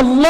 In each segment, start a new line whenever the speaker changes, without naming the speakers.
Allah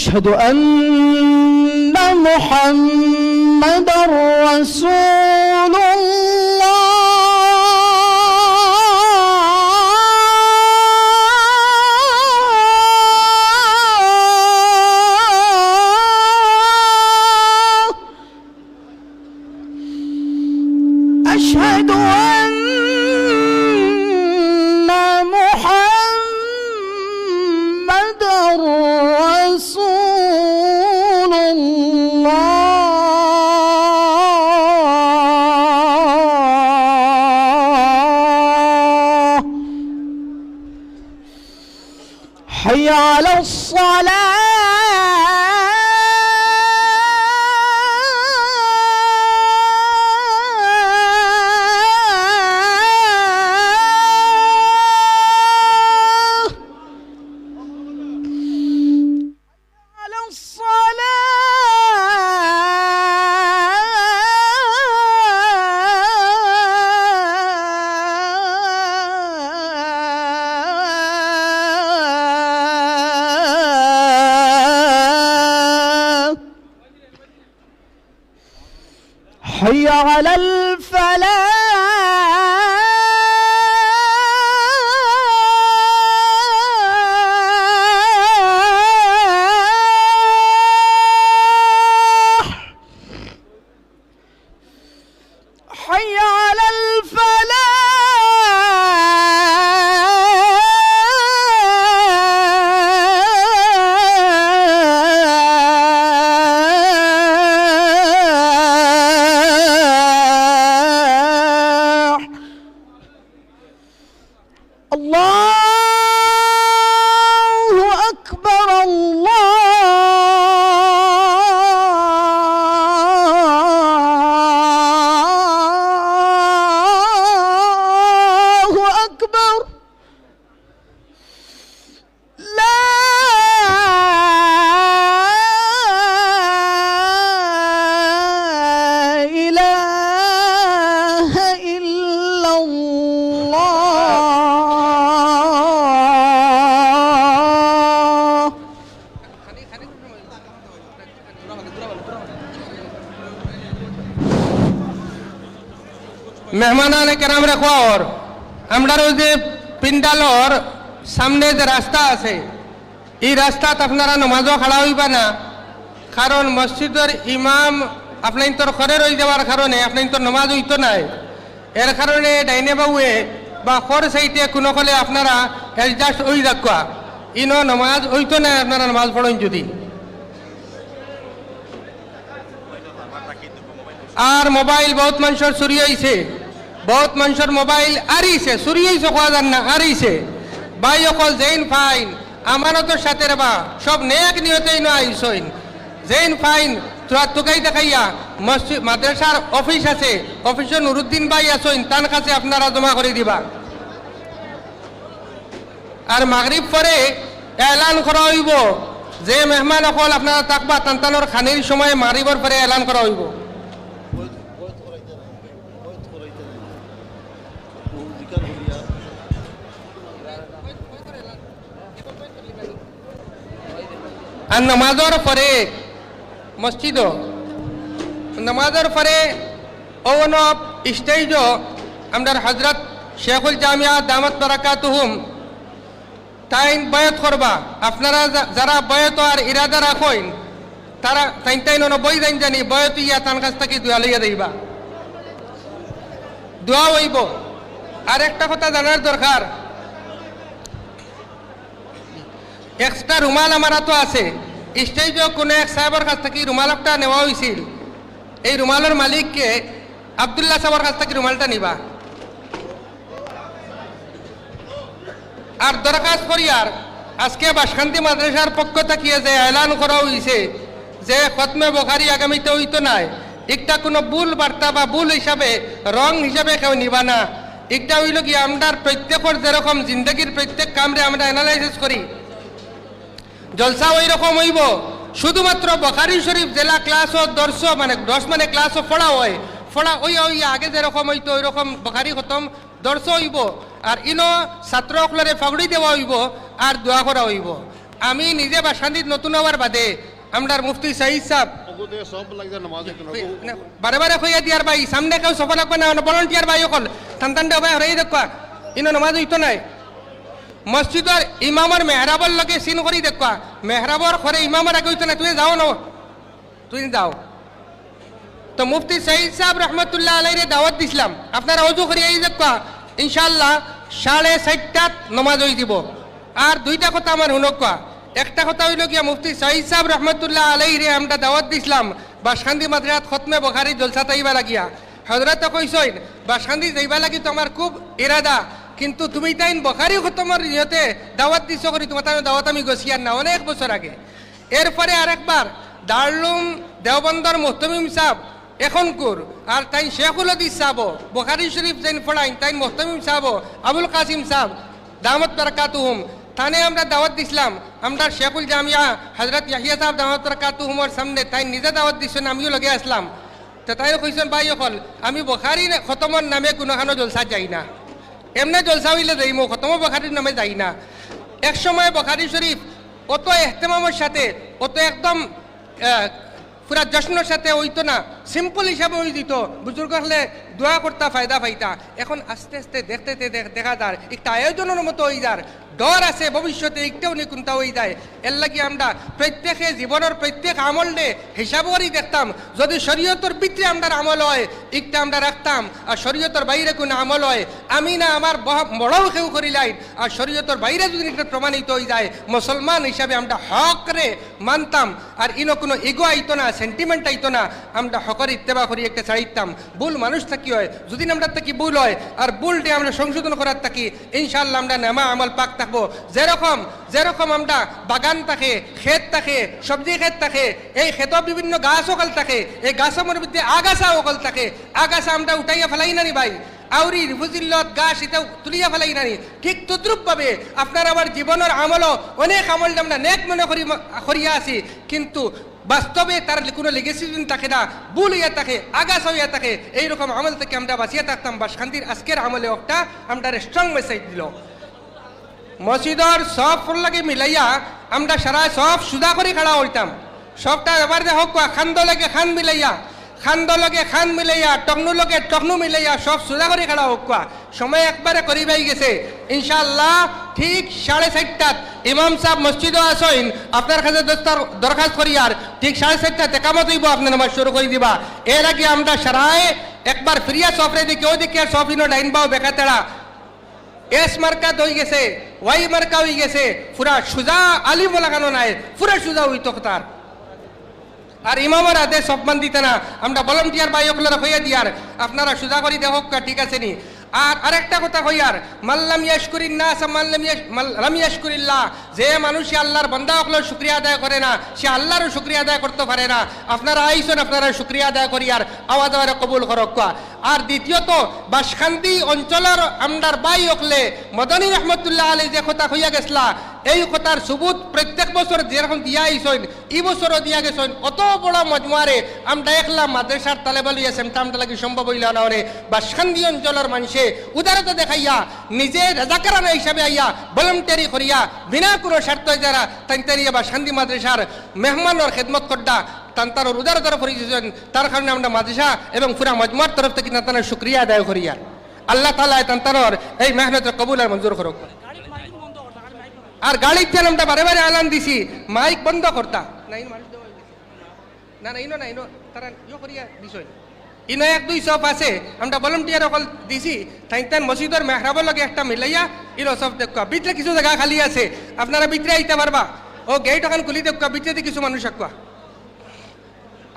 واشهد أن محمد رسول ve ala على الفلاح.
মেহমানানে কেরাম রেখোর আমরার যে পিন্ডালর সামনে যে রাস্তা আছে, এই রাস্তাত আপনারা নমাজও খাড়া হইবা না। কারণ মসজিদের ইমাম আপনার তোর ঘরে রয়ে যাওয়ার কারণে আপনার তোর নমাজ হইতো নাই। এর কারণে ডাইনে বাবুয়ে বা খর সাইটে কোনো কলে আপনারা অ্যাডজাস্ট হই রাখা ইনো নমাজ হইতো না আপনারা নমাজ পড়েন যদি। আর মোবাইল বহুত মানুষের চুরি হয়েছে বহুত মানুষের মোবাইল আরিছে চুরি হয়েছে কোয়া যান না, আরিছে। বাই অকল জেইন ফাইন, আমানতের সাথে রেবা সব নেক নিয়তেই ন আইসইন। জেইন ফাইন, তোরা তোকাই দেখাইয়া মসজিদ মাদ্রাসার অফিস আছে অফিসে নুরুদ্দিন ভাই আসইন তার কাছে আপনারা জমা করে দিবা। আর মাগরিব পরে এলান করা হইব। যে মেহমান অকল আপনারা থাকবা, তান্তানোর খানির সময় মারিবর পরে এলান করা হইব। আর নামাজের পরে মসজিদ। নামাজের পরে ওন স্টেজ আমরার হজরত শেখুল জামিয়া দামত বারাকাতুহুম তাই বয়ত করবা। আপনারা যারা বয়ত আর ইরাদা রাখেন, তারা তাই তাই বই জানি জানি বয়ত ইয়া তার কাছ থেকে দোয়া লইয়া দিবা দোয়া হইব। আর একটা কথা জানার দরকার এক্সট্রা রুমাল আমার তো আছে স্টেজও কোনো এক সাহেবের কাছ থেকে রুমাল একটা নেওয়া হয়েছিল এই রুমালের মালিককে আবদুল্লাহ সাহেবের কাছ থেকে রুমালটা নিবা আর দরখাস্ত করি আর আজকে বাসকান্তি মাদ্রাসার পক্ষ থেকে যে এলান করা হয়েছে যে খতমে বখারি আগামীতে হইতো নাই একটা কোনো ভুল বার্তা বা ভুল হিসাবে রং হিসাবে কেউ নিবা না একটা হইল কি আমরা প্রত্যেকের যেরকম জিন্দগির প্রত্যেক কামরে আমরা অ্যানালাইসিস করি জলসা ওই রকম হইব। শুধুমাত্র বখারি শরীফ জেলা ক্লাস ও দর্শ মানে দশ মানে ক্লাস ও পড়া হয়। পড়া ওই ওই আগে যেরকম হইতো ওই রকম বখারি খতম দর্শ হইব। আর ইনো ছাত্র সকলরে ফাগড়ি দেওয়া হইব আর দোয়া করা হইব। আমি নিজে বাসান্দিত নতুন হওয়ার বাদে আমরার মুফতি সাহিদ
নামাজ
বারে বারে কইয়া দিয়ার ভাই সামনে কেউ সফল লাগবে না ভলন্টিয়ার ভাই অকল। টান টান ভাই হরাই দেখবা ইনো নমাজ হইতো নাই। মসজিদর ইমামর মেহরাবর লগে সিন করি দেখবা মেহরাবর ঘরে ইমামর আগে না তুই যাও না? তুই যাও। তো মুফতি সঈদ সাহেব রহমতুল্লাহ আলাইরে দাওয়াত দিছিলাম। আপনারা অজু করি এই দেখবা ইনশাল্লাহ সাড়ে চারটাত নমাজ হয়ে দিব। আর দুইটা কথা আমার শুনকা একটা কথা হইল গিয়া মুফতি সঈদ সাহেব রহমতুল্লাহ আলাইরে আমরা দাওয়াত দিছিলাম, বাসখান্দি মাদ্রাত খতমে বখারি জলসা তাইবা লাগিয়া। হজরত কইসইন, বাসখান্দি যাইবা লাগি তো আমার খুব ইরাদা। কিন্তু তুমি তাইন বখারি খতমর ইহতে দাওয়াত দিছ করি, তোমার তার দাওয়াত আমি গছিয়ার না, অনেক বছর আগে। এরপরে আরেকবার, দারলুম দেওবন্দর মোহতমিম সাহেব এখন কুর আর তাই শেখুল হদিস সাহেব, বোখারি শরীফ যেন পড়াইন তাই মোহতমিম সাহেব, আবুল কাসিম সাহেব দামত বরকাতুহুম। তানে আমরা দাওয়াত দিছিলাম, আমরা শেখুল জামিয়া হজরত ইয়াহিয়া সাহেব দামত বরকাতুহুমর সামনে তাই নিজে দাওয়াত দিছেন, আমিও লগে আসলাম। তো তাই কইছেন, ভাই অকল, আমি বোখারি খতমর নামে কোনোখানো জলসা যাই না। এমনি জলসা হইলে যাই মো, খতম বখারির নামে যাই না। এক সময় বখারি শরীফ, অত এহতেমামের সাথে, অত একদম পুরা যশ্নর সাথে হইতো না। সিম্পল হিসাবে হয়ে দিত। বুজুর্গ হলে দোয়া করতা ফায়দা ফাইতা এখন আস্তে আস্তে দেখতে দেখ- যার। একটা আয়োজনের মতো হয়ে যার। ডর আছে ভবিষ্যতে একটাও নি কোনটা হয়ে যায়। এর লাগি আমরা প্রত্যেকে জীবনের প্রত্যেক আমল নে হিসাবরই দেখতাম, যদি শরীয়তর ভিতরে আমরা আমল হয়, একটা আমরা রাখতাম আর শরীয়তর বাইরে কোনো আমল হয়, আমি না আমার বড়ও কেউ করিলাই আর শরীয়তর বাইরে যদি এটা প্রমাণিত হয়ে যায় মুসলমান হিসাবে আমরা হক রে মানতাম, আর ইনো কোনো ইগো আইতো না সেন্টিমেন্ট আইতো না, আমরা হকর ইত্তেবা করি একটা চাইতাম। ভুল মানুষ থাকি হয়, যদি আমরা থাকি ভুল হয়, আর ভুলটি আমরা সংশোধন করার থাকি ইনশাল্লাহ আমরা নেমা আমল পাক থাকব। যেরকম যেরকম আমরা বাগান থাকে, ক্ষেত থাকে, সবজি ক্ষেত থাকে, এই ক্ষেত বিভিন্ন গাছ অকল থাকে, এই গাছের মধ্যে আগাছা অকল থাকে। আগাছা আমরা উঠাইয়া ফেলাই না ভাই। আউরি রিফুজিল্লত গাছ এটা তুলিয়া ফেলাই নানি। ঠিক তদ্রুপ পাবে আপনার আমার জীবনের আমলও অনেক আমল আমরা নেক মনে করি করিয়া আছি। কিন্তু বাস্তবে তার কোনো লেগেসি থাকে না, ভুল হইয়া থাকে আগাছ হইয়া থাকে। এইরকম আমল থেকে আমরা বাঁচিয়ে থাকতাম। বা শান্তির আজকের আমলে একটা আমরা স্ট্রং মেসেজ দিল। মসজিদর সব লাগে মিলাইয়া আমরা সারা সব সুদা করে খাড়া হইতাম। সবটা এবার যে হোক খান্দ লাগে খান মিলাইয়া, খান্দ লগে খান মিলাইয়া, টকনু লগে টকনু মিলাইয়া সব সুদা করে খাড়া হোক সময় একবারে করিবাই গেছে। ইনশাল্লাহ ঠিক সাড়ে চারটাত ইমাম সাহেব মসজিদও আসইন। আপনার কাছে দরখাস্ত করি আর ঠিক সাড়ে চারটাত একামত হইব আপনার নামাজ শুরু করে দিবা। এর আগে আমরা সারায় একবার ফিরিয়া সফরে দিকে ওদিকে আর সফিনো ডাইন বাও বেকাতেড়া। এস মার্কাত হয়ে গেছে, ওয়াই মার্কা হয়ে গেছে পুরা সুজা আলিম লাগানো নাই পুরা সুজা হইত তার আর ইমামের আদেশ সম্মান দিতে না। আমরা ভলান্টিয়ার বাই ওগুলো হইয়া দিয়ার। আপনারা সুজা করি দেখ ঠিক আছে নি? আর আরেকটা কথা হইয়ার মাল্লাম ইয়াশকুরিন না মাল্লাম লাম ইয়াশকুরিল্লাহ যে মানুষ আল্লাহর বান্দা হলো শুক্রিয়া আদায় করে না, সে আল্লাহরও শুক্রিয়া আদায় করতে পারে না। আপনারা আইসন, আপনারা শুক্রিয়া আদায় করি আর আওয়াজ আওয়ারে কবুল করক আর দ্বিতীয়ত বাসখান্তি অঞ্চলের আমদার বাই অকলে, মদনী রহমতুল্লাহ আলী যে কথা হইয়া গেছলা এই কথার সুবুত প্রত্যেক বছর যেরকম দিয়া আইসইন এই বছরও দিয়া গেছেন অত বড় মজমুয়ারে আমরা একলা মাদ্রাসার তালেবাল ইয়া সেমটামটা লাগি সম্ভব হইল না ওরে। বা শান্তি অঞ্চলের মানুষে উদারতা দেখাইয়া, নিজে রাজাকারানা হিসাবে আইয়া ভলেন্টারি করিয়া, বিনা কোনো স্বার্থ যারা তান্তারিয়া বা শান্তি মাদ্রাসার মেহমানের খেদমত করডা তান্তার উদারতার পরিচয় তার কারণে আমরা মাদ্রাসা এবং পুরা মজমুয়ার তরফ থেকে তান্তার শুক্রিয়া আদায় করিয়া আল্লাহ তালা তান্তানোর এই মেহনতের কবুল আর মঞ্জুর করুক। আর গাড়ির তেল আমরা বারে বারে আলান দিছি। মাইক বন্ধ করতা। না। না ইনো না ইনো তারা ইয়ে করিয়া দিছই ইনো এক দুই সব আছে। আমরা ভলেন্টিয়ার অকল দিছি। তাই তাই মসজিদের মেহরাবর লগে একটা মিলাইয়া ইনো সব দেখা ভিতরে কিছু জায়গা খালি আছে। আপনারা ভিতরে আইতে পারবা। ও গেট ওখান খুলি দেখা ভিতরে কিছু মানুষ আকুয়া।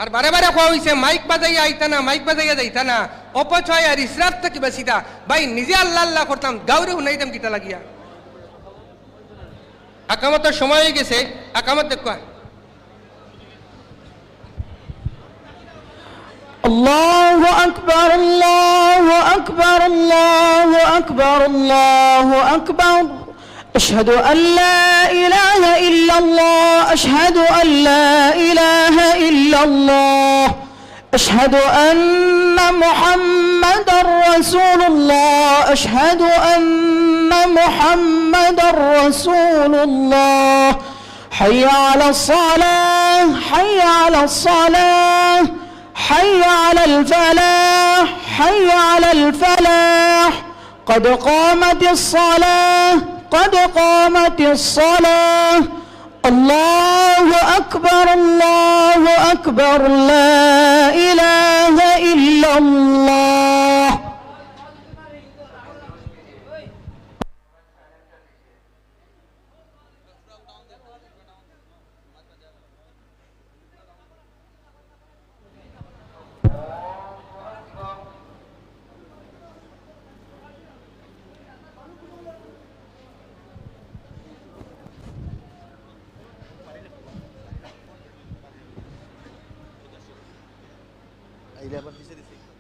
আর বারে বারে কোয়া হইছে মাইক বাজাইয়া আইতা না মাইক বাজাইয়া যাইতা না। অপচয় আর ইসরাফ থেকে বেশিটা ভাই নিজে আল্লাহ আল্লাহ করতাম গাউরে হুনাইতাম কিতা লাগিয়া। আকামতের সময় হয়ে গেছে আকামত দেখবা
الله أكبر الله أكبر الله أكبر الله أكبر أشهد أن لا إله إلا الله أشهد أن لا إله إلا الله أشهد أن محمد رسول الله أشهد أن محمد رسول الله. حي على الصلاة حي على الصلاة حي على الفلاح حي على الفلاح. قد قامت الصلاة قد قامت الصلاة. الله أكبر الله أكبر لا إله إلا الله.
এই ব্যাপার দিছে দিছে।